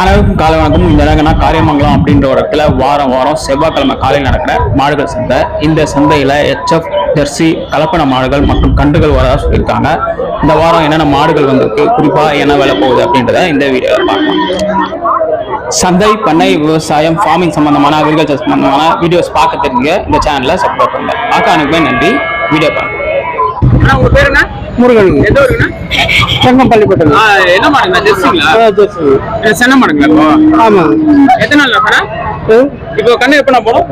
அனைவருக்கும் காலை வணக்கம். இந்த இடங்கன்னா காரியமங்கலம் அப்படின்ற ஒரு இடத்துல வாரம் வாரம் செவ்வாய்க்கிழமை காலையில் நடக்கிற மாடுகள் சந்தை. இந்த சந்தையில் எச்எஃப் ஜெர்சி கலப்பன மாடுகள் மற்றும் கண்டுகள் வரதா சொல்லியிருக்காங்க. இந்த வாரம் என்னென்ன மாடுகள் வந்திருக்கு குறிப்பாக என்ன வேலை போகுது அப்படின்றத இந்த வீடியோவில் பார்க்கலாம். சந்தை பண்ணை விவசாயம் ஃபார்மிங் சம்பந்தமான அக்ரிகல்ச்சர் சம்பந்தமான வீடியோஸ் பார்க்க தெரிஞ்சுங்க இந்த சேனலை சப்போர்ட் பண்ணுங்க பார்க்க அனுப்பவே நன்றி. வீடியோ பாருங்க உங்க என்ன? முருகன். செங்கம்பள்ளிப்பட்டம் ஆ, என்ன மாடுங்க? ஜெர்சிங்களா? ஜெர்சி. சென்ன மாடுங்களா இப்போ? ஆமா. எத்தனை நாள் இது இப்போ கண்ணு எப்போ போடும்?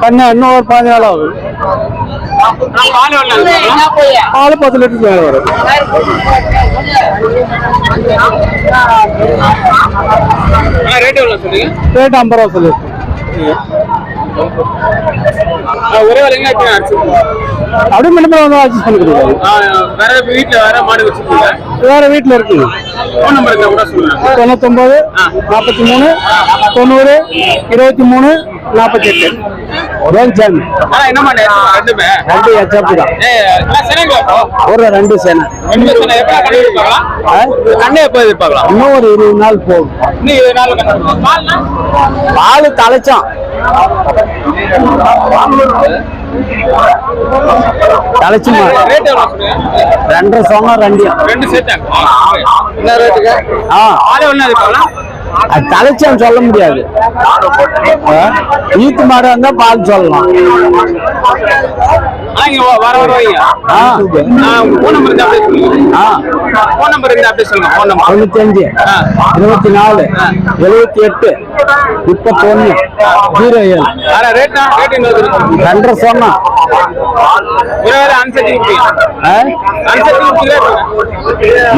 பண்ண இன்னும் ஒரு பதினஞ்சு நாள் ஆகும் பால் பத்து லிட்டர் மேலே வரும். அண்ணா ரேட் எவ்வளோ சொல்லுங்க ரேட் ஐம்பது ரூபா சொல்லி ஆ, ஒரே விலைங்களா இப்போ அரிசி அப்படியே மினிமம் வந்து அட்ஜஸ்ட் பண்ணி கொடுக்குறாரு வேற வீட்டில் வேற மாடு வச்சுருக்கீங்க வேற வீட்டில் இருக்கு. ஃபோன் நம்பர் இருந்தால் கூட சொல்லுங்க. தொண்ணூத்தொம்பது நாற்பத்தி மூணு தொண்ணூறு இருபத்தி மூணு நாற்பத்தி எட்டு ஒரே சேன் அண்ணா என்ன மாடு? ரெண்டுமே ரெண்டு எச்எப் தான். ஒரு ரெண்டு சேனை. கண்ணு எப்போ எதிர்பார்க்கலாம் இன்னும் ஒரு இருபது நாள் போகும். இன்னும் இருபது நாள் பால் தலைச்சான் தலைச்சு ரேட் எவ்வளோ சொல்லுங்க? ரெண்டரை சொன்னா ரெண்டையும் ரெண்டு சேர்த்தாங்க என்ன ரேட்டுக்கு ஆ. ஆளே ஒன்று எதிர்பார்க்கலாம் அது தலைச்சான் சொல்ல முடியாது. ஈத்து மாடு வந்தா பால் சொல்லலாம். இருந்தா இருந்தா தொண்ணூத்தஞ்சு இருபத்தி நாலு எழுபத்தி எட்டு முப்பத்தொன்னு ஜீரோ ஏழு. ரெண்டரை சொன்னா.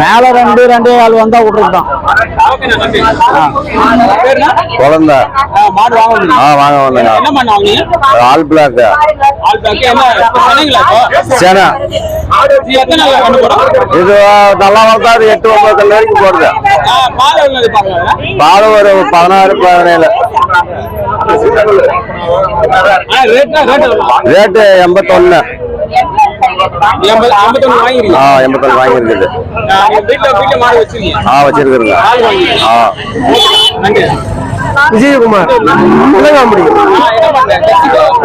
மேல ரெண்டு ரெண்டே ஆள் வந்தா விட்டுருக்கான் குழந்தை. ஆ, மாடு வாங்க வந்தீங்க. ஆ வாங்க வந்தேங்க என்ன பண்ண வாங்குனீங்க? ஆல் பிளாக் என்ன சேனா. இது நல்லா வளர்த்தா அது எட்டு ஒன்பது வரைக்கும் போடுது. பால் ஒரு பதினாறு பதினேழு. ரேட்டு எண்பத்தொன்னு. ஆ எண்பத்தொன்னு வாங்கியிருக்குது. ஆ, வச்சிருக்கீங்க? ஆ விஜயகுமார். இளங்காம்படி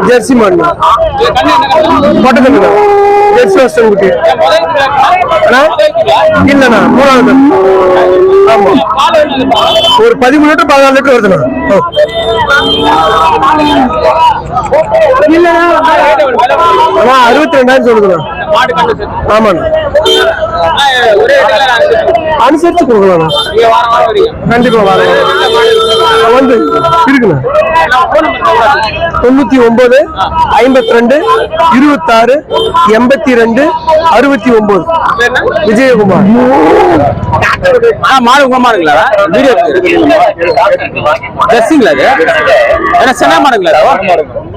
ஜெர்சி மாடு. இது ஜெர்சி வசம் குட்டி. இல்லண்ணா மூணாவது ஆமா. ஒரு பதிமூணு லிட்டர் பதினாலு லிட்டர் வருதுண்ணா. இல்லண்ணா அண்ணா அறுபத்தி ரெண்டாயிரம் சொல்லுதுண்ணா. ஆமாண்ணா. அனுசரிச்சு வரீங்க. கண்டிப்பா வரேன் வந்து இருக்குண்ணா. தொண்ணூத்தி ஒன்பது ஐம்பத்தி ரெண்டு இருபத்தாறு எண்பத்தி ரெண்டு அறுபத்தி ஒன்பது விஜயகுமார். ஆ மாடு உங்க மாடுங்களா வீடியோ இது ஏன்னா சென்ன மாடுங்களா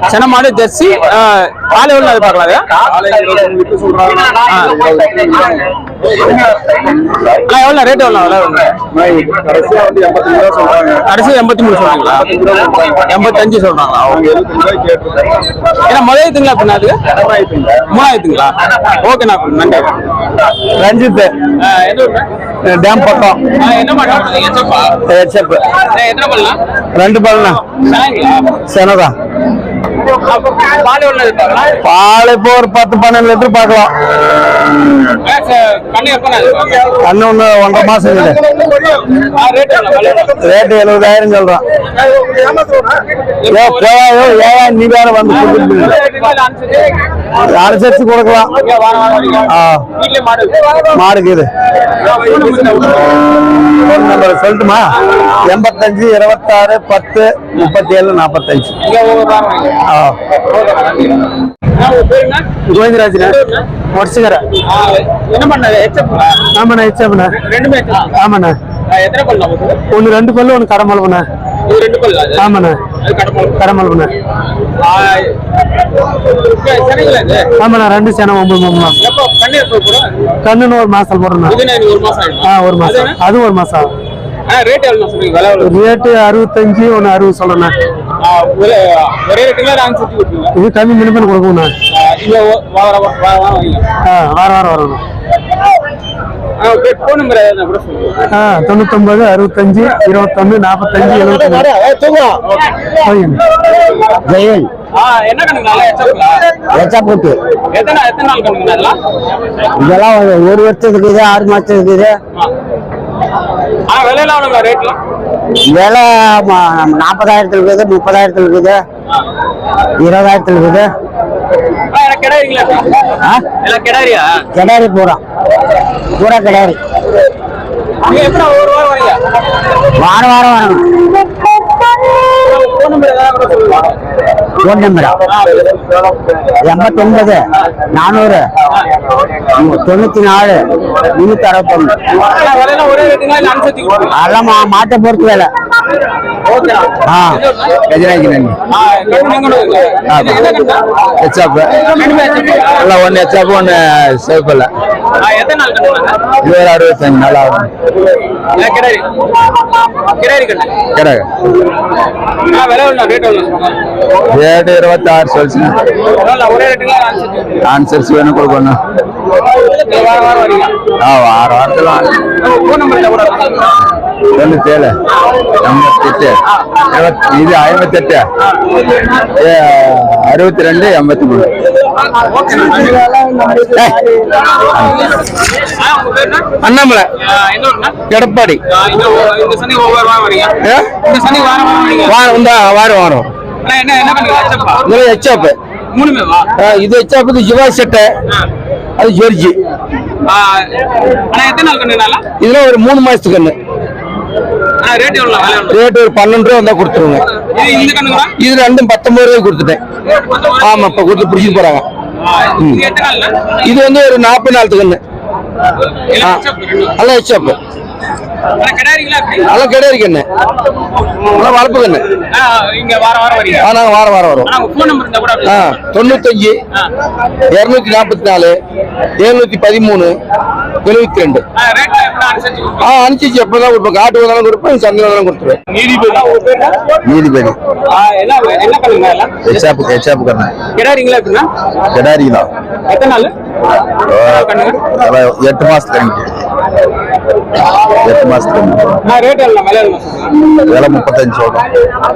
சென்ன மாடு ஜெர்சி ஆ, பால் எவ்வளோ அது பார்க்கலாம் எவ்வளோ ரேட் எவ்வளோ கடைசி எண்பத்தி மூணு சொல்றீங்களா? எண்பத்தஞ்சு சொல்றாங்களா? ஏன்னா முதலாயிரத்துங்களா அப்படின்னா அது? மூணாயிரத்துங்களா? ஓகேண்ணா நன்றி. ரஞ்சித்? டேம் பக்கம். ரெண்டு பல்லுண்ணா செனதான் பால் இப்போ ஒரு பத்து பன்னெண்டு லிட்டர் பார்க்கலாம். கண்ணு ஒன்று ஒன்றரை மாசம் ரேட்டு எழுபதாயிரம் சொல்றான். போவாயோ நீ வேற வந்து கொடுத்துட்டு அனுசரிச்சு? கொடுக்கலாம். மாடுக்கு இது நம்பர் சொல்லட்டுமா? எண்பத்தஞ்சு இருபத்தாறு பத்து முப்பத்தி ஏழு நாற்பத்தஞ்சு ஆ. கோவிந்தராஜ் முடிச்சுக்கிறேன் ஆ, என்ன பண்ண ஆமாண்ணா. ஹெச்எப்ண்ணா ரெண்டுமே ஆமாண்ணா எத்தனை பல்லா ஒன்று ரெண்டு பல்லு ஒன்று கடமளவுண்ணா இது ரெண்டு பல்லா? ஆமாண்ணா சென்னைங்களா இது ஆமாண்ணா ரெண்டு சேனை ஒன்பது போடும்? கண்ணுன்னு ஒரு மாசம் போடுறேண்ணா ஆ ஒரு மாசம். அது ஒரு மாசம் ரேட் எவ்வளோ சொல்றீங்க விலை எவ்வளோ ரேட்டு அறுபத்தஞ்சு ஒன்று அறுபது சொல்லண்ணா. ஆ, ஒரே ஒரே ரேட்டுங்களா நான் சுற்றி கொடுப்பீங்க இது கம்மி மினிமம் கொடுக்கணுண்ணா இங்க வார வாரம் வாரம் வாரம் வாரம் வரணும் தொண்ணூத்தொன்பது அறுபத்தஞ்சு இருபத்தொன்னு நாற்பத்தஞ்சு எழுபத்தி ஜெயன். இதெல்லாம் ஒரு- வருஷத்துக்கு இருக்குது ஆறு மாசத்துக்கு இருக்குது ஆ விலையெல்லாம் எவ்வளோங்களா ரேட்லாம் விலை நாற்பதாயிரத்துல இருக்குது முப்பதாயிரத்துல இருக்குது இருபதாயிரத்துல இருக்குது. கிடாரி பூரா. பூரா கிடாரி. வாரம் வாரம் வரணும். ஃபோன் நம்பர் எண்பத்தொன்பது நானூறு தொண்ணூத்தி நாலு முன்னூத்தி அறுபத்தொன்னு அதெல்லாம் மாட்டை பொறுத்து வேலை. ஆ. கஜனாக்கி நன்றி? ஹெச்ஆப் ஒன்று ஹெச்ஆப் ஒன்று சேஃபில் இது ஒரு அறுபத்தஞ்சு நாள் ஆகும் கிடாரி. கிடாரி. கண்ணு கிடக்கு ஆ விலை ரேட்டு இருபத்தாறு சொல்லுச்சுங்க எவ்வளோ ஆன்சர்ஸ் வேணும் கொடுக்கணும் ஆ வார வாரத்தில் ஃபோன் நம்பர் எண்பத்தெட்டு இருபத்தி இது ஐம்பத்தெட்டு அறுபத்தி ரெண்டு எண்பத்தி மூணு அண்ணாமலை எடப்பாடி வாரம் வாரம் வாரம் வரீங்க வாரம் வந்தா வாரம் வாரம் அண்ணா, என்ன என்ன பண்ணுறீங்க? ஹெச்எப்பா? இதில் ஹெச்ஆப். இது ஹெச்ஆப் இது சிவா செட்டை. அது ஜோர்ஜி. இதுல ஒரு மூணு மாசத்துக்கு கண்ணு. ரேட் ஒரு பன்னெண்டு ரூபா வந்தா கொடுத்துருங்க இது ரெண்டும் பத்தொன்பது ரூபாய்க்கு கொடுத்துட்டேன். ஆமா இப்ப கொடுத்து பிடிச்சிட்டு போறாங்க. இது வந்து ஒரு நாற்பது நாளுக்கு கண்ணு. நல்லா ஹெச்ஆப். நல்லா கிடையாது கண்ணு நல்லா வளர்ப்பு கண்ணு வாரம் வாரம் வாரம் ஆ தொண்ணூத்தஞ்சு. இருநூத்தி நாற்பத்தி நாலு எழுநூத்தி பதிமூணு எழுபத்தி ரெண்டு. ஆ, அனுப்பிச்சு எப்பதான் கொடுப்பேன் காட்டு வந்தாலும் கொடுப்பேன் சந்தை வந்தாலும் கொடுத்துருவேன்? நீதிபதி. ஹெச்ஆப் கண்ணு. கிடாரிங்களா எப்படின்னா கிடாரி தான் எத்தனை நாள்? எட்டு மாசத்துக்கு எட்டு மாசத்துக்கு விலை முப்பத்தஞ்சு சொல்றோம்.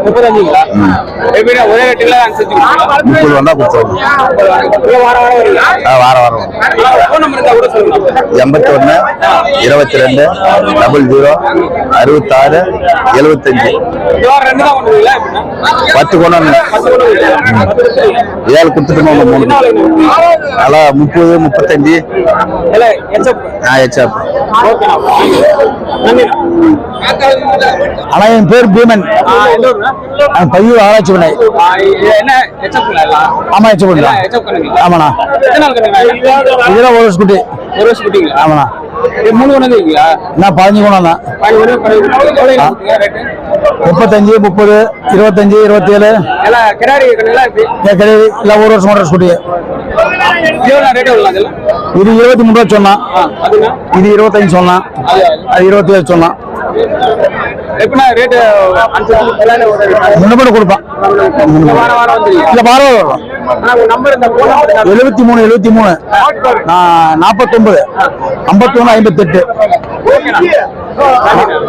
முப்பத்தஞ்சுங்களா எப்படின்னா ஒரே? முப்பது வந்தா கொடுத்துருவோம் வாரம் வாரம் எண்பத்தி ஒன்னு இருபத்தி ரெண்டு டபுள் ஜீரோ அறுபத்தாறு எழுபத்தஞ்சு. பத்து கொண்டு. ஏழு கொடுத்துட்டு மூணு? நல்லா முப்பது முப்பத்தஞ்சு. HF. ஹெச்ஆப். ஆனா என் பேர் பீமன்? பையூர் ஆராய்ச்சி பண்ணை? ஆமா கண்ணுங்களா? ஆமாண்ணா? இதெல்லாம் ஒரு ஸ்கூட்டி ஒரு வருஷம் குட்டிங்களா? ஆமாண்ணா மூணு வந்துருக்கீங்களா? நான் பதினஞ்சு குணம் தான் ஒரு ஒரு. முப்பத்தஞ்சு முப்பது இருபத்தஞ்சு இருபத்தேழு எல்லாம் கிடாரி? கிடையாது இல்லை ஒரு வருஷம் ஓடுற ஸ்கூட்டி? இது இருபத்தி மூணு ரூபா சொன்னான்? இது இருபத்தஞ்சு சொன்னான் அது இருபத்தி ஏழு சொன்னான் ஒரு கொடுப்பான் இல்லை வரும் எழுபத்தி மூணு எழுபத்தி மூணு. நான் நாற்பத்தொன்பது. ஐம்பத்தொன்று ஐம்பத்தெட்டு.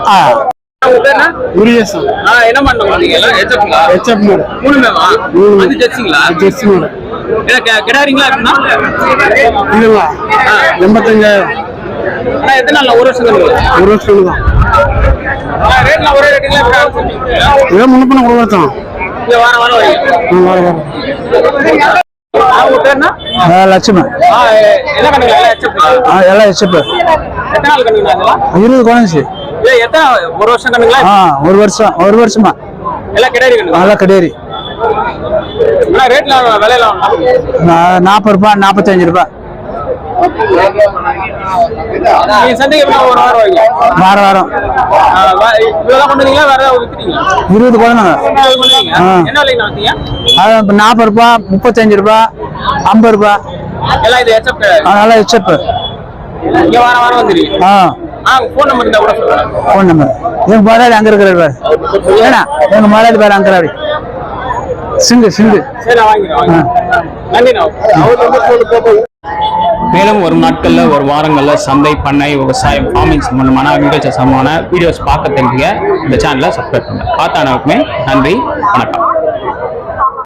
ஆ. உங்க பேர் என்ன? முருகேசன் ஆ, என்ன பண்ண நீங்க எல்லாம் ஹெச்எப்ங்களா ஹெச்எப் மாடு மூணுமேவா அது ஜெர்சிங்களா ஜெர்சி மாடு இல்ல கெ- கிடாரிங்களா இருக்குன்னா இல்லைங்களா எண்பத்தஞ்சாயிரம். அண்ணா எத்தனை நாள்ல ஒரு வருஷம் ஒரு வருஷம் தான் ரேட்லாம் ஒரே ரேட்டுங்களா எப்படி அனுசரிச்சீங்க? இதை முன்ன பண்ண ஒரு வருஷம் லட்சுமி. எல்லாம் ஹெச்எப் இருபது குறைஞ்சி ஒரு வருஷம் ஒரு வருஷம் ஒரு வருஷமா. எல்லாம் கிடையாது நாற்பது ரூபாய் நாற்பத்தஞ்சு ரூபாய் வாரம்? வாரம். இருபது குழந்தைங்க நாற்பது ரூபாய் முப்பத்தஞ்சு ரூபாய் ஐம்பது ஹெச்எப் அதனால ஹெச்எப் ஆ ஃபோன் நம்பர் எங்க முதலாளி அங்க இருக்கிறாரு ஏன்னா எங்க முதலாளி பாரு இருக்கிறாரு. சிங்கு மேலும் வரும் நாட்களில் ஒரு வாரங்களில் சந்தை பண்ணை விவசாயம் ஃபார்மிங் சம்பந்தமான அக்ரிகல்ச்சர் சம்பந்தமான வீடியோஸ் பார்க்க தெரிஞ்சுங்க இந்த சேனலை சப்ஸ்கிரைப் பண்ணுங்கள் பார்த்த அனைவருக்குமே நன்றி வணக்கம்.